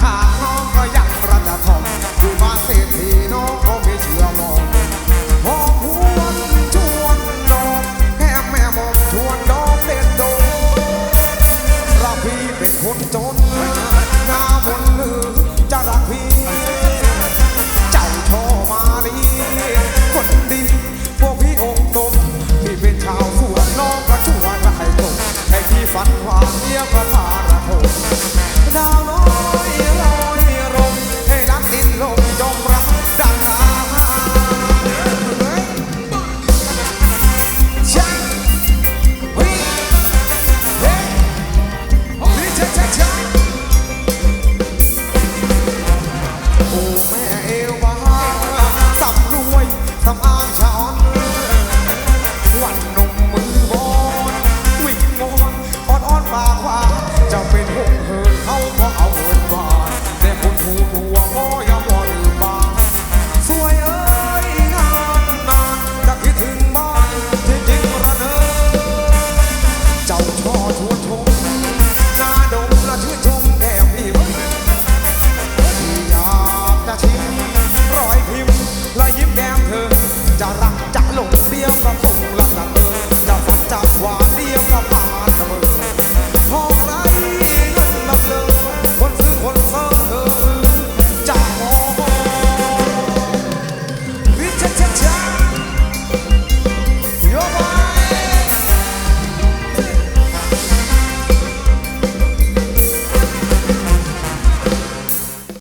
ข้างน้องก็ยังรัตทองอยู่านเศรษน้องก็ไม่เชื่อหอกมองหวชวนดอแก้แม่มองชวนดอเด็ดโดรัพีเป็นคนจนหน้าบนลือจะรัพีเจ้าชอมาลีคนดีพวกพี่องค์มพี่เป็นชาวสวนน้องก็ชวนไรตมให้พี่ฝันหวานเดียวก็พาระโงดาวน้อำอวันนมมือบนวิ่งงอนอ่อนอ่อนปากวาจะเป็นหง